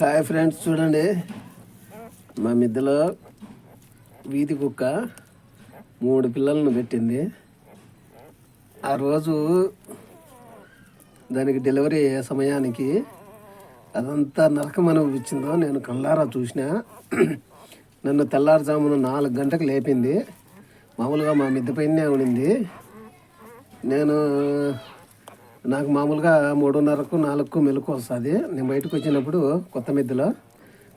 Hi friends చూడండి. మా మిద్దెలో వీధి కుక్క మూడు పిల్లలను పెట్టింది. ఆ రోజు దానికి డెలివరీ అయ్యే సమయానికి అదంతా నరకం అనిపించిందో నేను కళ్ళారా చూసిన. నన్ను తెల్లారుజామున నాలుగు గంటలకు లేపింది. మామూలుగా మా మిద్దె పైనే ఉండింది. నేను నాకు మామూలుగా మూడున్నరకు నాలుగుకు మెలకు వస్తుంది. నేను బయటకు వచ్చినప్పుడు కొత్త మిద్దెలో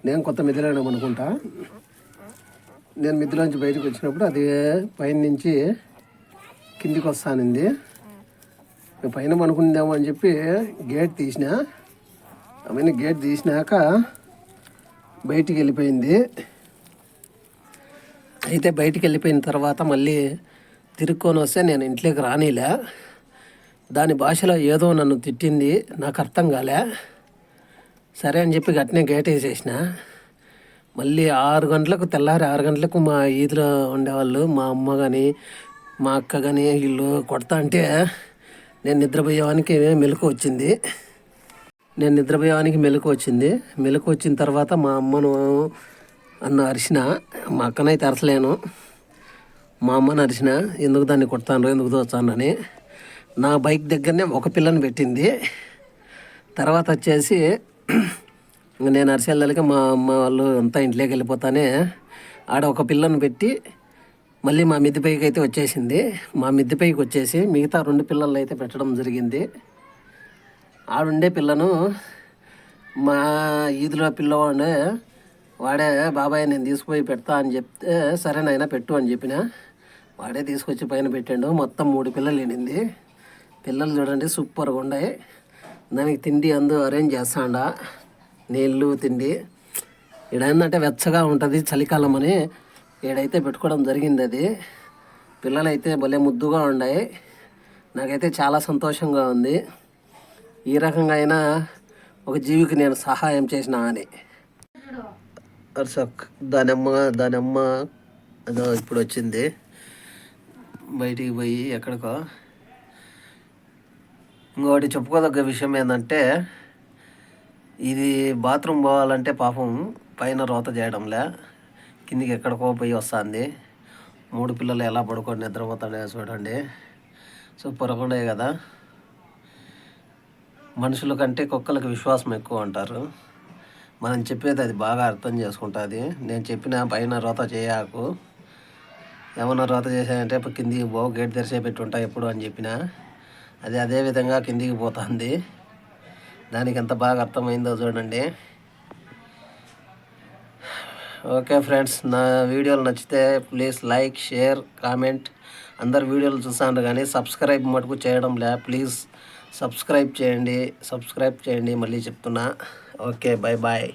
నేను కొత్త మిద్దెలో అనుకుంటా నేను మిద్దెలోంచి బయటకు వచ్చినప్పుడు అది పైన నుంచి కిందికి వస్తానింది. పైన పనుకుందాము అని చెప్పి గేట్ తీసిన అవన్నీ గేట్ తీసినాక బయటికి వెళ్ళిపోయింది. అయితే బయటికి వెళ్ళిపోయిన తర్వాత మళ్ళీ తిరుక్కొని వస్తే నేను ఇంట్లోకి రానిలే. దాని భాషలో ఏదో నన్ను తిట్టింది నాకు అర్థం కాలే. సరే అని చెప్పి గట్నే గేట్ వేసేసిన. మళ్ళీ ఆరు గంటలకు తెల్లారి ఆరు గంటలకు మా ఈదులో ఉండేవాళ్ళు మా అమ్మ కానీ మా అక్క కానీ వీళ్ళు కొడతా అంటే నేను నిద్రపోయేవానికి మెలకు వచ్చింది. నేను నిద్రపోయేవానికి మెలకు వచ్చింది. మెలకు వచ్చిన తర్వాత మా అమ్మను అన్న అరిసిన. మా అక్కనైతే అరసలేను మా అమ్మను అరిసిన. ఎందుకు దాన్ని కొడతాను ఎందుకు దోచానని నా బైక్ దగ్గరనే ఒక పిల్లని పెట్టింది. తర్వాత వచ్చేసి నేను అరిసెళ్ళకి మా అమ్మ వాళ్ళు అంతా ఇంట్లోకి వెళ్ళిపోతానే ఆడ ఒక పిల్లను పెట్టి మళ్ళీ మా మిద్దె పైకి అయితే వచ్చేసింది. మా మిద్దె పైకి వచ్చేసి మిగతా రెండు పిల్లలు అయితే పెట్టడం జరిగింది. ఆడుండే పిల్లను మా ఈదులో పిల్లవాడే వాడే బాబాయ్ నేను తీసుకుపోయి పెడతా అని చెప్తే సరే నాయన పెట్టు అని చెప్పిన. వాడే తీసుకొచ్చి పైన పెట్టాడు. మొత్తం మూడు పిల్లలు ఎండింది పిల్లలు చూడండి సూపర్గా ఉన్నాయి. దానికి తిండి అందు అరేంజ్ చేస్తాడా. నీళ్ళు తిండి. ఈడ ఏంటంటే వెచ్చగా ఉంటుంది చలికాలం అని. ఈడైతే పెట్టుకోవడం జరిగింది అది. పిల్లలైతే భలే ముద్దుగా ఉన్నాయి. నాకైతే చాలా సంతోషంగా ఉంది. ఈ రకంగా అయినా ఒక జీవికి నేను సహాయం చేసిన అని అర్సక్ దాని అమ్మ దాని అమ్మ అదో ఇప్పుడు వచ్చింది. బయటికి పోయి ఎక్కడికో. ఇంకోటి చెప్పుకోదగ్గ విషయం ఏంటంటే ఇది బాత్రూమ్ పోవాలంటే పాపం పైన రోత చేయడంలే. కిందికి ఎక్కడికో పోయి వస్తుంది. మూడు పిల్లలు ఎలా పడుకొని నిద్రపోతాడో చూడండి. సో పొరకుండే కదా. మనుషుల కంటే కుక్కలకు విశ్వాసం ఎక్కువ అంటారు. మనం చెప్పేది అది బాగా అర్థం చేసుకుంటుంది. నేను చెప్పిన పైన రోత చేయకు. ఏమన్నా రోత చేసాయంటే ఇప్పుడు కిందికి పో గేట్ పెట్టి ఉంటా ఎప్పుడు అని చెప్పిన. అది అదే విధంగా కిందికి పోతుంది. దానికి ఎంత బాగా అర్థమైందో చూడండి. ఓకే ఫ్రెండ్స్ నా వీడియోలు నచ్చితే ప్లీజ్ లైక్ షేర్ కామెంట్. అందరు వీడియోలు చూసాను కానీ సబ్స్క్రైబ్ మటుకు చేయడం లే ప్లీజ్ సబ్స్క్రైబ్ చేయండి సబ్స్క్రైబ్ చేయండి మళ్ళీ చెప్తున్నా. Okay bye bye